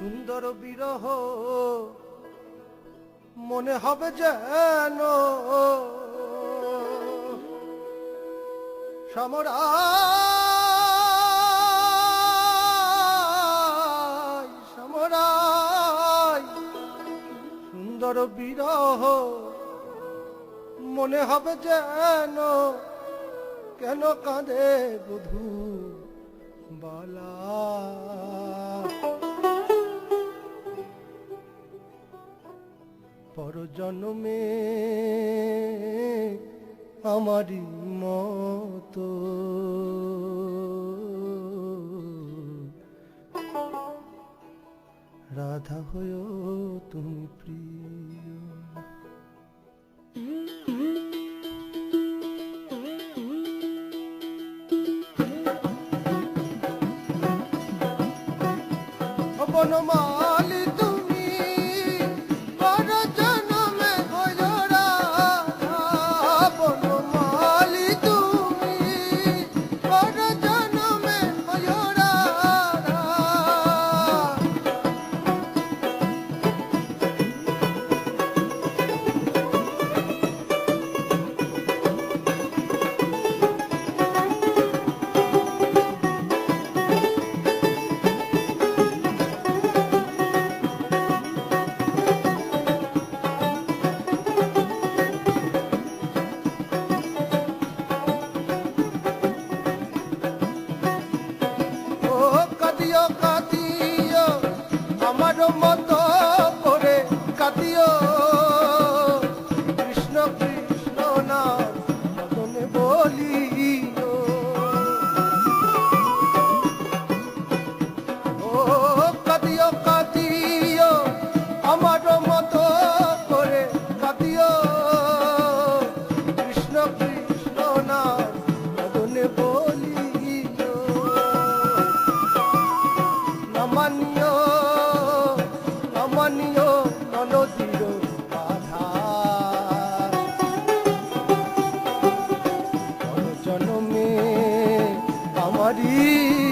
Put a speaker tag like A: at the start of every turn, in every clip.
A: সুন্দর বিরহ, মনে হবে যেন সমরা সুন্দর বিরহ, মনে হবে যেন কেন কাঁদে বধূ বলা। পর জন্মে আমারই মত। রাধা হয়ে তুমি প্রিয়। বনমা Maria.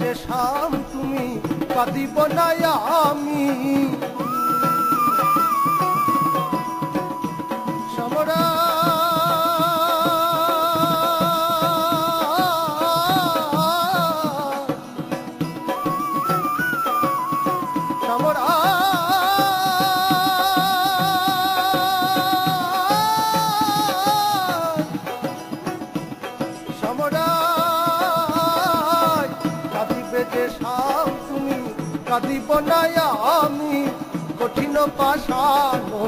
A: যে শাম তুমি কাঁদিব না আমি। কাঁদিব না আমি কঠিন পাশানো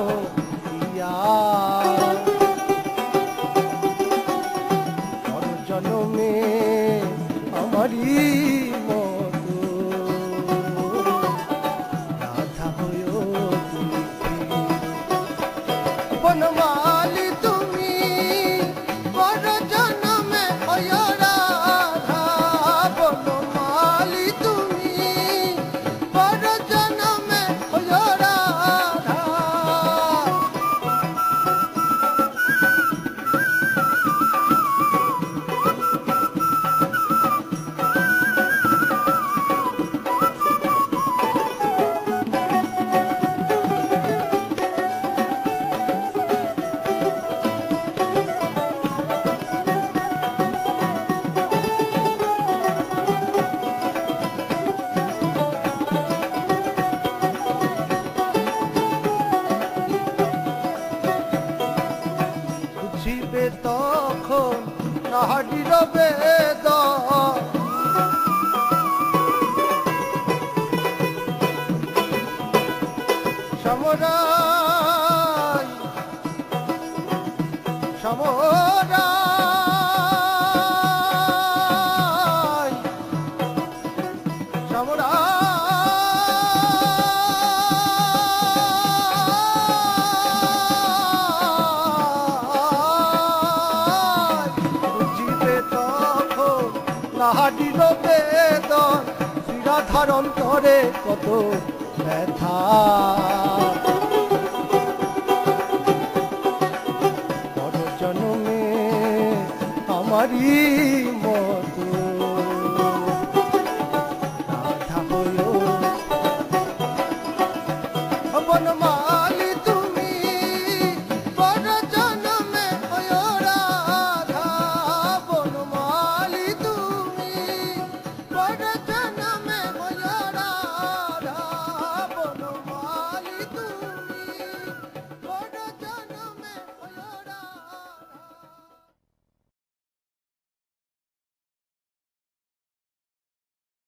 A: তখন নাহাডির সমরাই সমরাই। কাটিল বেদন শিরা ধারণ করে কত ব্যথা। বড় জন্মে আমারই মতো। রাধা হলো বনমা